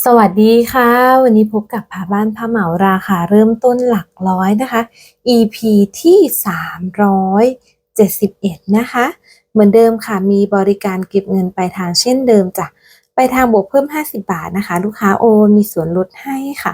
สวัสดีค่ะ วันนี้พบกับผ้าบ้านผ้าเหมาราคาเริ่มต้นหลักร้อยนะคะ EP ที่ 371 นะคะ เหมือนเดิมค่ะมีบริการเก็บเงินไปทางเช่นเดิมจ้ะไปทางบวกเพิ่ม 50 บาทนะคะ ลูกค้าโอนมีส่วนลดให้ค่ะ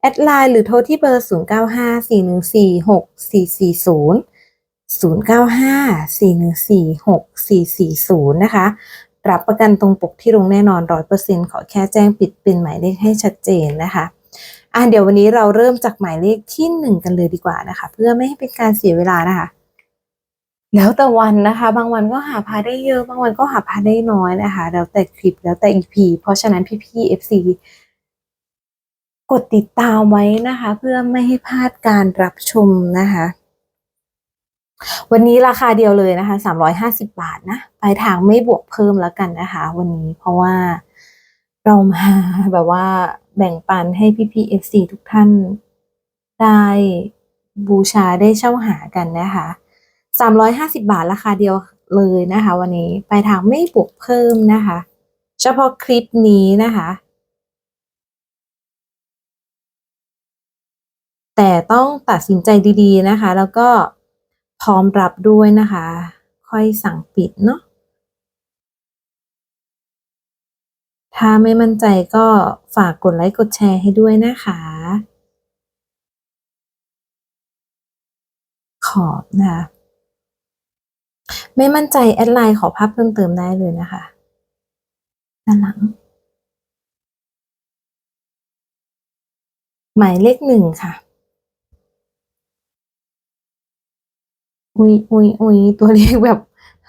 แอดไลน์หรือโทรที่เบอร์ 0954146440 0954146440 นะคะ รับประกันตรงปกที่ลงแน่นอน100%ขอแค่แจ้งปิดเป็นหมายเลขให้ชัดเจนนะคะอะเดี๋ยววันนี้เราเริ่มจากหมายเลขที่หนึ่งกันเลยดีกว่านะคะ เพื่อไม่ให้เป็นการเสียเวลานะคะ แล้วแต่วันนะคะ บางวันก็หาพาได้เยอะ บางวันก็หาพาได้น้อยนะคะ แล้วแต่คลิปแล้วแต่ EP เพราะฉะนั้นพี่ๆ FC กดติดตามไว้นะคะ เพื่อไม่ให้พลาดการรับชมนะคะ วันนี้ราคาเดียวเลยนะคะ 350 บาทนะปลายทางไม่บวกเพิ่มแล้วกันนะคะ วันนี้เพราะว่าเรามาแบบว่าแบ่งปันให้พี่ๆ FC ทุกท่านได้บูชาได้เช่าหากันนะคะ350 บาทราคาเดียวเลยนะคะ วันนี้ปลายทางไม่บวกเพิ่มนะคะ เฉพาะคลิปนี้นะคะ แต่ต้องตัดสินใจดีๆนะคะ แล้วก็ พร้อมรับด้วยนะคะ ค่อยสั่งปิดเนาะถ้าไม่มั่นใจก็ฝากกดไลค์กดแชร์ให้ด้วยนะคะ ขอบนะคะไม่มั่นใจแอดไลน์ขอภาพเพิ่มเติมได้เลยนะคะด้านหลัง หมายเลขหนึ่งค่ะ อุยอุยอุยตัวเลขแบบ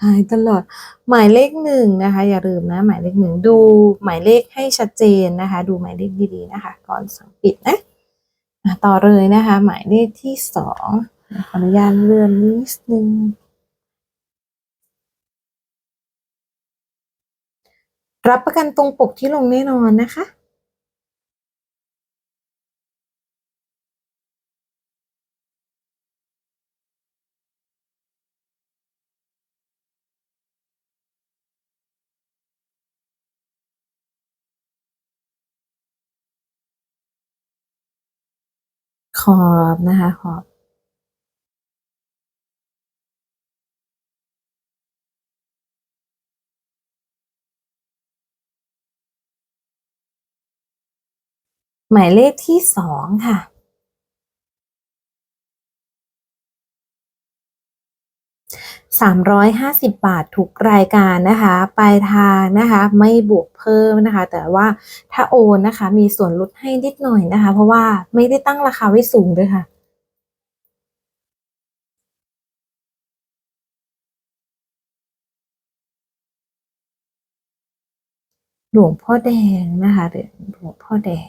หายตลอด หมายเลขหนึ่งนะคะ อย่าลืมนะ หมายเลขหนึ่งดูหมายเลขให้ชัดเจนนะคะ ดูหมายเลขดีๆนะคะ ก่อนสั่งปิดนะอะต่อเลยนะคะ หมายเลขที่สองขออนุญาตเลื่อนนิดนึงรับประกันตรงปกที่ลงแน่นอนนะคะ ขอบนะคะ ขอบหมายเลขที่สองค่ะ สามร้อยห้าสิบบาททุกรายการนะคะปลายทางนะคะ ไม่บวกเพิ่มนะคะ แต่ว่าถ้าโอนนะคะ มีส่วนลดให้นิดหน่อยนะคะ เพราะว่าไม่ได้ตั้งราคาไว้สูงด้วยค่ะหลวงพ่อแดงนะคะเดี๋ยวหลวงพ่อแดง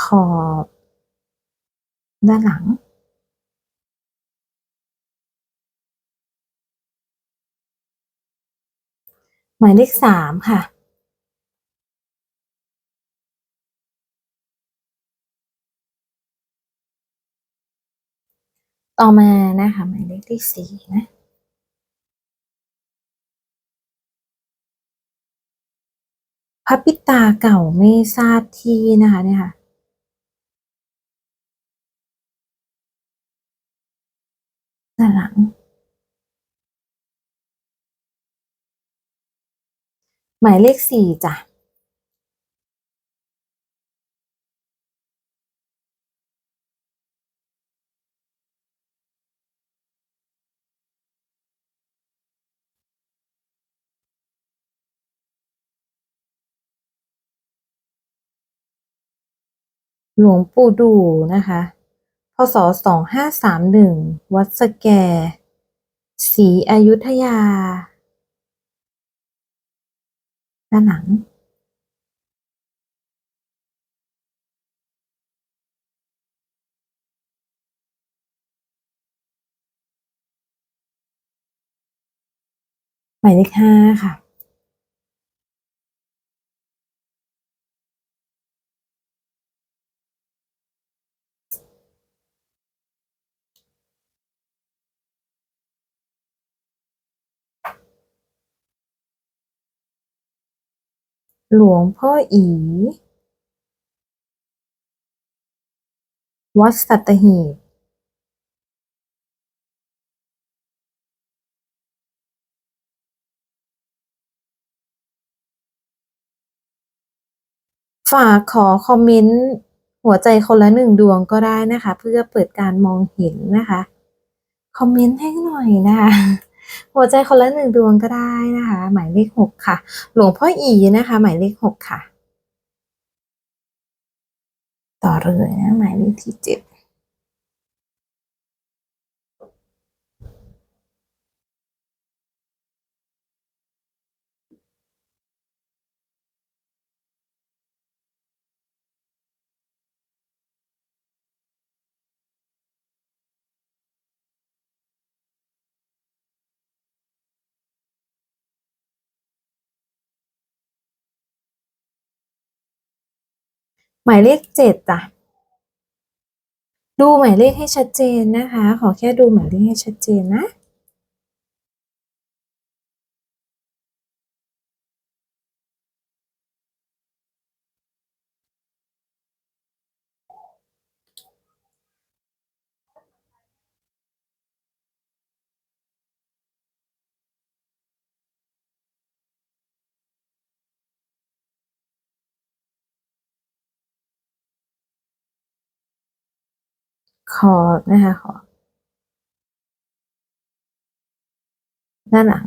ขอบ ด้านหลัง หมายเลขสามค่ะต่อมานะคะหมายเลขที่สี่นะ พระปิตาเก่าไม่ทราบที่นะคะเนี่ยค่ะ ด้านหลัง หมายเลขสี่จ้ะหลวงปู่ดูนะคะ พศสองห้าสามหนึ่งวัดสแก ศรีอยุธยา ด้านหนังหมายเลขห้าค่ะ หลวงพ่ออี วัดสัตหีบฝากขอคอมเมนต์หัวใจคนละหนึ่งดวงก็ได้นะคะ เพื่อเปิดการมองเห็นนะคะ คอมเมนต์ให้หน่อยนะคะ หัวใจคนละหนึ่งดวงก็ได้นะคะ หมายเลขหกค่ะ หลวงพ่ออีนะคะ หมายเลขหกค่ะ ต่อเลยนะหมายเลขที่เจ็ด หมายเลขเจ็ดจ้ะดูหมายเลขให้ชัดเจนนะคะ ขอแค่ดูหมายเลขให้ชัดเจนนะ ขอนะคะขอด้าหลัง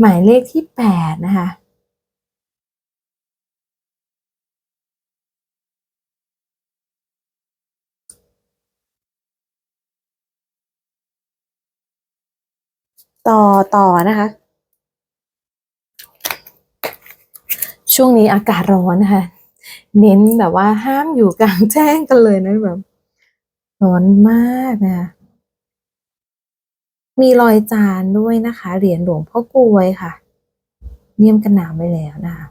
หมายเลขที่แปดนะคะต่อต่อนะคะ ช่วงนี้อากาศร้อนนะคะเน้นแบบว่าห้ามอยู่กลางแจ้งกันเลยนะแบบร้อนมากนะคะมีรอยจานด้วยนะคะ เหรียญหลวงพ่อกลวยค่ะ เนียมกันหนาวไปแล้วนะคะ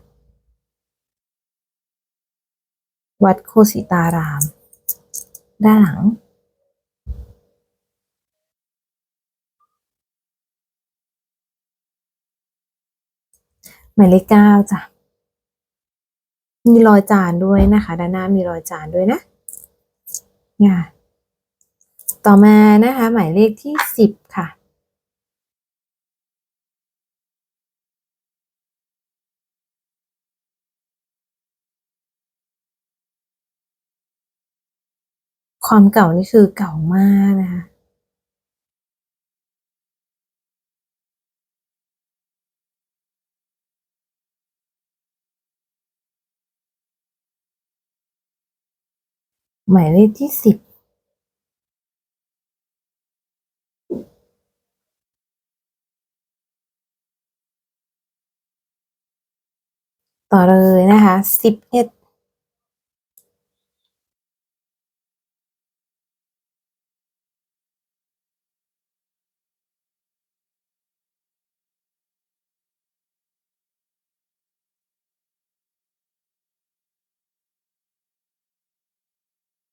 วัดโคสิตาราม ด้านหลัง หมายเลขเก้าจ้ะ มีรอยจานด้วยนะคะ ด้านหน้ามีรอยจานด้วยนะเนี่ยต่อมานะคะ หมายเลขที่สิบค่ะความเก่านี่คือเก่ามากนะคะ หมายเลขที่สิบต่อเลยนะคะสิบเอ็ด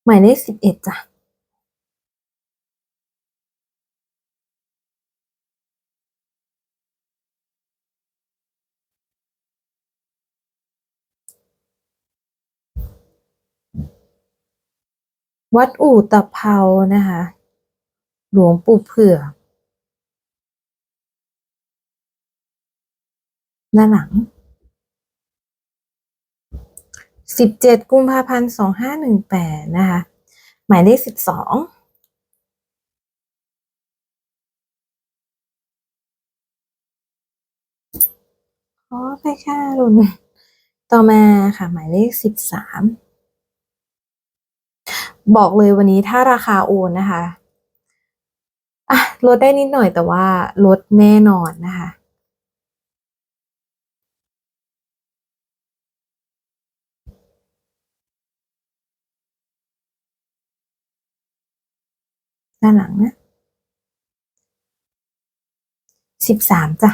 หมายเลขสิบเอ็ดจ้ะวัดอู่ตะเภานะคะ หลวงปู่เผือกด้านหลัง สิบเจ็ดกุมภาพันธ์สองห้าหนึ่งแปดนะคะ หมายเลขสิบสองขอไปค่ะรุ่นต่อมาค่ะ หมายเลขสิบสามบอกเลยวันนี้ถ้าราคาโอนนะคะ อะลดได้นิดหน่อยแต่ว่าลดแน่นอนนะคะ ด้านหลังนะสิบสามจ้ะ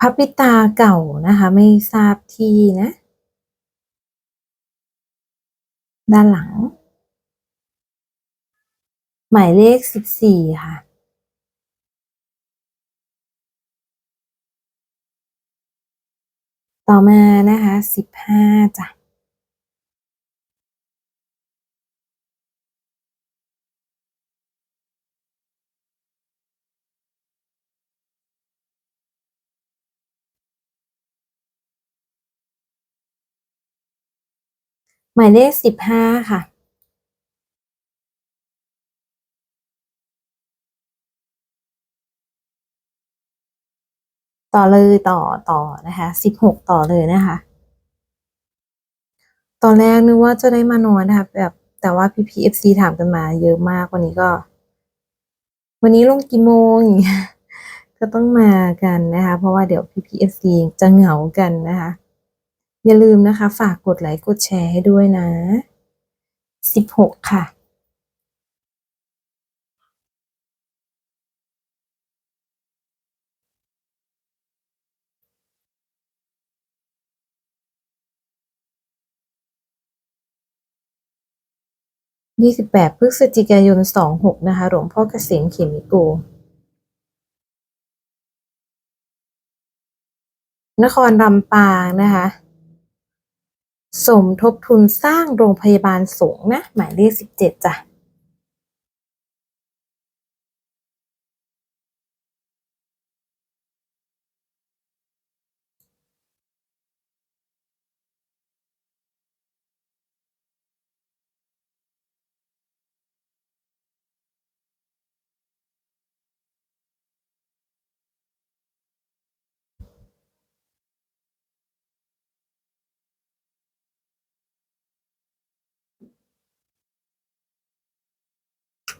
พับปิตาเก่านะคะ ไม่ทราบที่นะ ด้านหลัง หมายเลขสิบสี่ค่ะ ต่อมานะคะสิบห้าจ้ะหมายเลขสิบห้าค่ะ ต่อเลยต่อต่อนะคะสิบหกต่อเลยนะคะ ตอนแรกนึกว่าจะได้มานอนนะคะแบบแต่ว่าพีพีเอฟซีถามกันมาเยอะมากวันนี้ก็ วันนี้ลงกี่โมงอย่างเงี้ยก็ต้องมากันนะคะ เพราะว่าเดี๋ยวพีพีเอฟซีจะเหงากันนะคะ อย่าลืมนะคะ ฝากกดไลค์กดแชร์ให้ด้วยนะสิบหกค่ะ ยี่สิบแปดพฤศจิกายนสองหกนะคะ หลวงพ่อเกษมเขมิโก นครลำปางนะคะ สมทบทุนสร้างโรงพยาบาลสงฆ์นะ หมายเลขสิบเจ็ดจ้ะ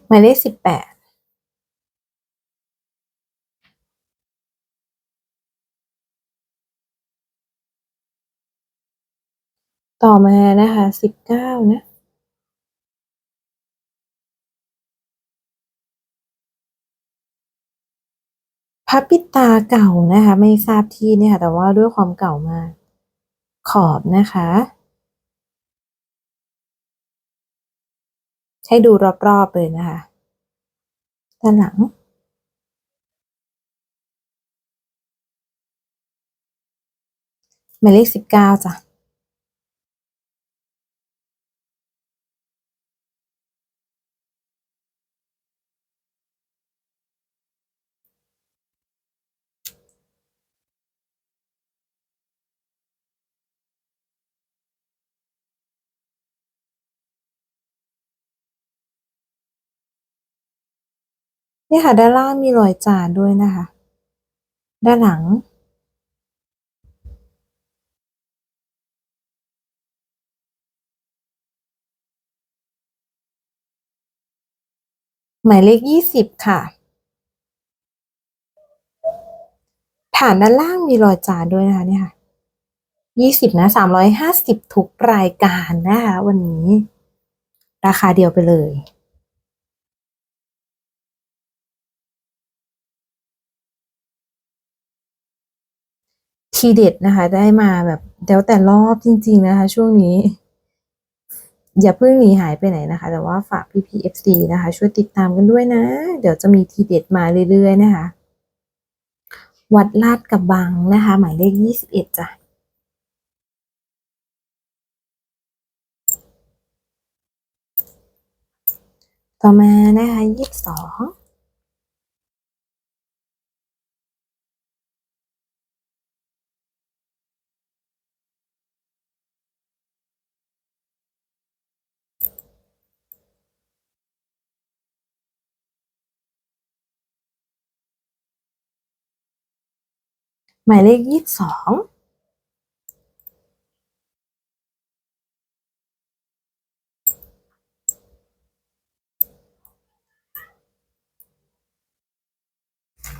ห มายเลขสิบแปดต่อมานะคะสิบเก้านะ พระปิตาเก่านะคะ ไม่ทราบที่เนี่ยค่ะ แต่ว่าด้วยความเก่ามาก ขอบนะคะ ให้ดูรอบๆเลยนะคะ ด้านหลัง หมายเลขสิบเก้าจ้ะ นี่ค่ะ ด้านล่างมีรอยจานด้วยนะคะ ด้านหลัง หมายเลขยี่สิบค่ะ ฐานด้านล่างมีรอยจานด้วยนะคะเนี่ยค่ะยี่สิบนะสามร้อยห้าสิบทุกรายการนะคะวันนี้ ราคาเดียวไปเลย ทีเด็ดนะคะ ได้มาแบบแล้วแต่รอบจริง ๆนะคะ ช่วงนี้ อย่าเพิ่งหนีหายไปไหนนะคะ แต่ว่าฝากพี่พีเอฟซีนะคะ ช่วยติดตามกันด้วยนะ เดี๋ยวจะมีทีเด็ดมาเรื่อยๆนะคะ วัดลาดกระบังนะคะ หมายเลขยี่สิบเอ็ดจ้ะต่อมานะคะยี่สิบสอง หมายเลขยี่สิบสอง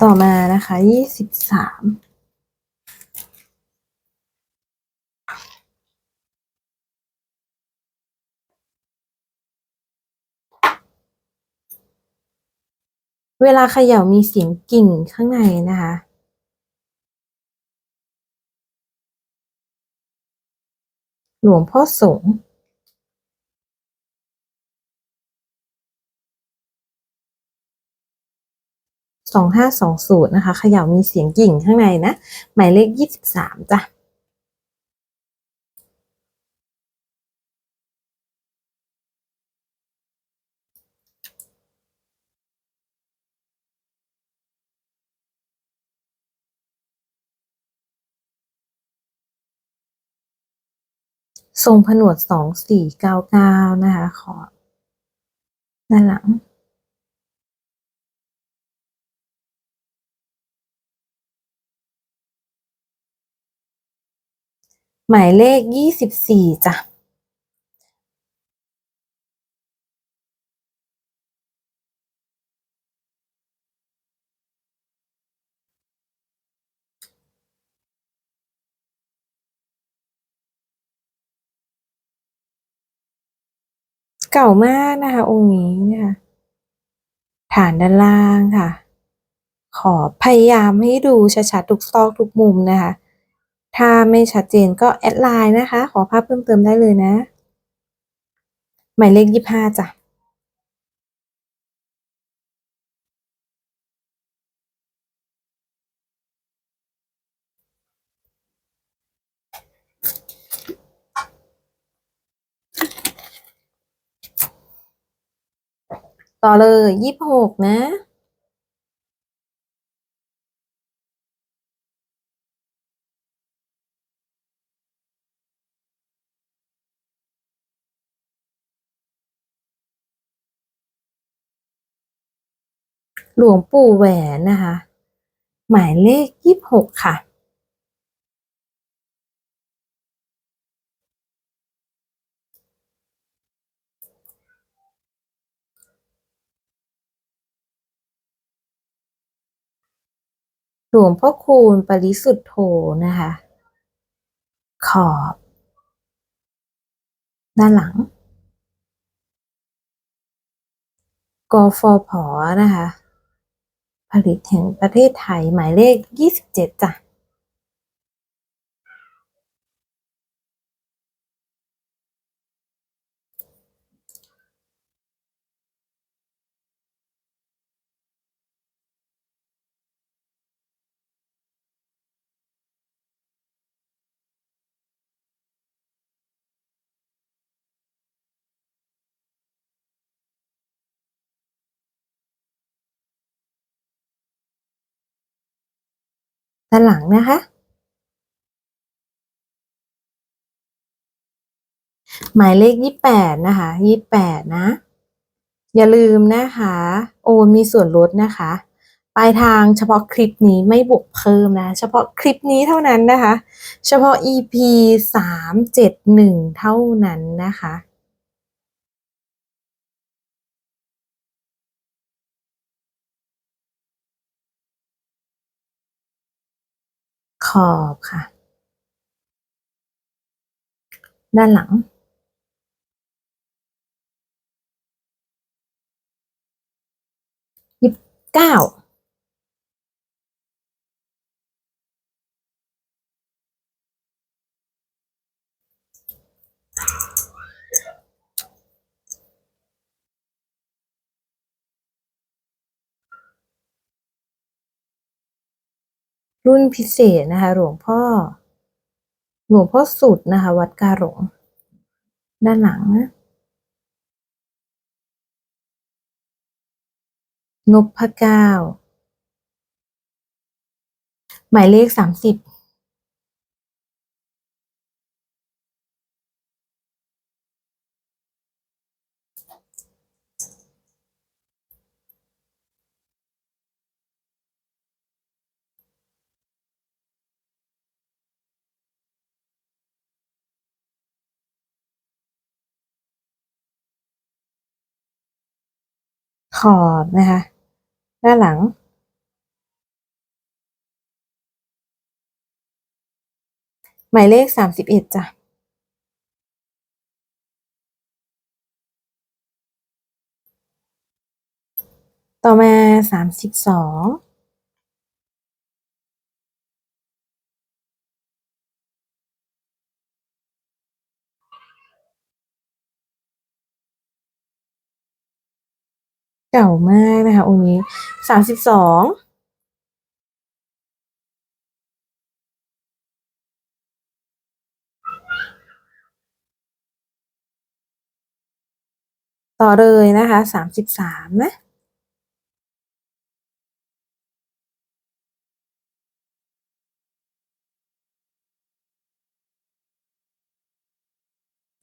ต่อมานะคะยี่สิบสามเวลาเขย่ามีเสียงกิ่งข้างในนะคะ หลวงพ่อสงฆ์สองห้าสองศูนย์นะคะเขย่ามีเสียงกิ่งข้างในนะ หมายเลขยี่สิบสามจ้ะ ทรงผนวดสองสี่เก้าเก้านะคะขอด้านหลัง หมายเลขยี่สิบสี่จ้ะ เก่ามากนะคะ องค์นี้นะคะฐานด้านล่างค่ะ ขอพยายามให้ดูชัดๆทุกซอกทุกมุมนะคะ ถ้าไม่ชัดเจนก็แอดไลน์นะคะ ขอภาพเพิ่มเติมได้เลยนะ หมายเลขยี่ห้าจ้ะ ต่อเลยยี่หกนะ หลวงปู่แหวนนะคะ หมายเลขยี่หกค่ะ หลวงพ่อคูณปริสุทธโธนะคะ ขอบ ด้านหลัง กฟผนะคะ ผลิตแห่งประเทศไทยหมายเลขยี่สิบเจ็ดจ้ะ ด้านหลังนะคะ หมายเลขยี่แปดนะคะยี่แปดนะ อย่าลืมนะคะ โอมีส่วนลดนะคะปลายทางเฉพาะคลิปนี้ไม่บวกเพิ่มนะ เฉพาะคลิปนี้เท่านั้นนะคะ เฉพาะ EP สามเจ็ดหนึ่งเท่านั้นนะคะ ข อบค่ะ ด้านหลังยี่สิบเก้า รุ่นพิเศษนะคะ หลวงพ่อ หลวงพ่อสุดนะคะ วัดกาหลงด้านหลังนะนพเก้าหมายเลขสามสิบ ขอบนะคะ ด้านหลัง หมายเลขสามสิบเอ็ดจ้ะต่อมาสามสิบสอง เก่ามากนะคะองค์นี้สามสิบสองต่อเลยนะคะสามสิบสามนะ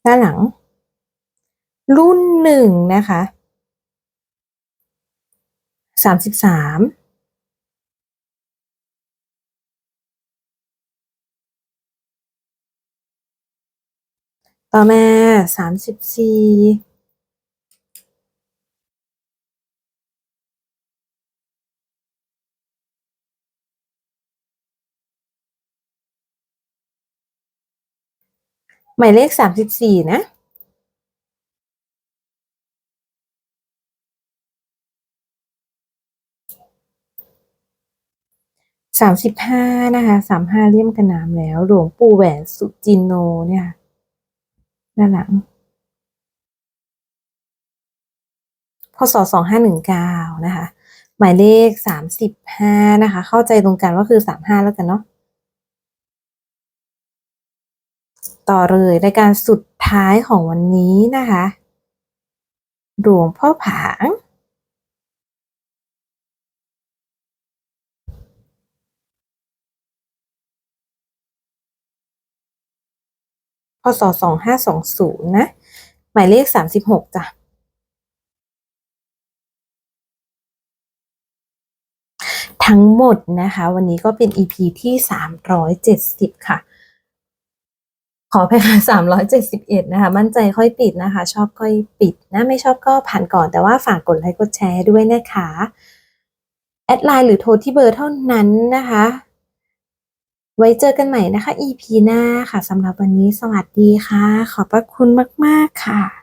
ด้านหลัง รุ่นหนึ่งนะคะ สามสิบสามต่อมาสามสิบสี่หมายเลขสามสิบสี่นะ สามสิบห้านะคะสามห้าเลี่ยมกันน้ำแล้ว หลวงปู่แหวนสุจินโนเนี่ยด้านหลังพศสองห้าหนึ่งเก้านะคะ หมายเลขสามสิบห้านะคะ เข้าใจตรงกันว่าคือสามห้าแล้วกันเนาะต่อเลยรายการสุดท้ายของวันนี้นะคะ หลวงพ่อผาง ศสองห้าสองศูนย์นะ หมายเลขสามสิบหกจ้ะ ทั้งหมดนะคะ วันนี้ก็เป็น EP ที่สามร้อยเจ็ดสิบค่ะ ขอไปค่ะสามร้อยเจ็ดสิบเอ็ดนะคะ มั่นใจค่อยปิดนะคะ ชอบค่อยปิดนะ ไม่ชอบก็ผ่านก่อนแต่ว่าฝากกดไลค์กดแชร์ด้วยนะคะ แอดไลน์หรือโทรที่เบอร์เท่านั้นนะคะ ไว้เจอกันใหม่นะคะ EP หน้าค่ะสำหรับวันนี้สวัสดีค่ะ ขอบพระคุณมาก ๆ ค่ะ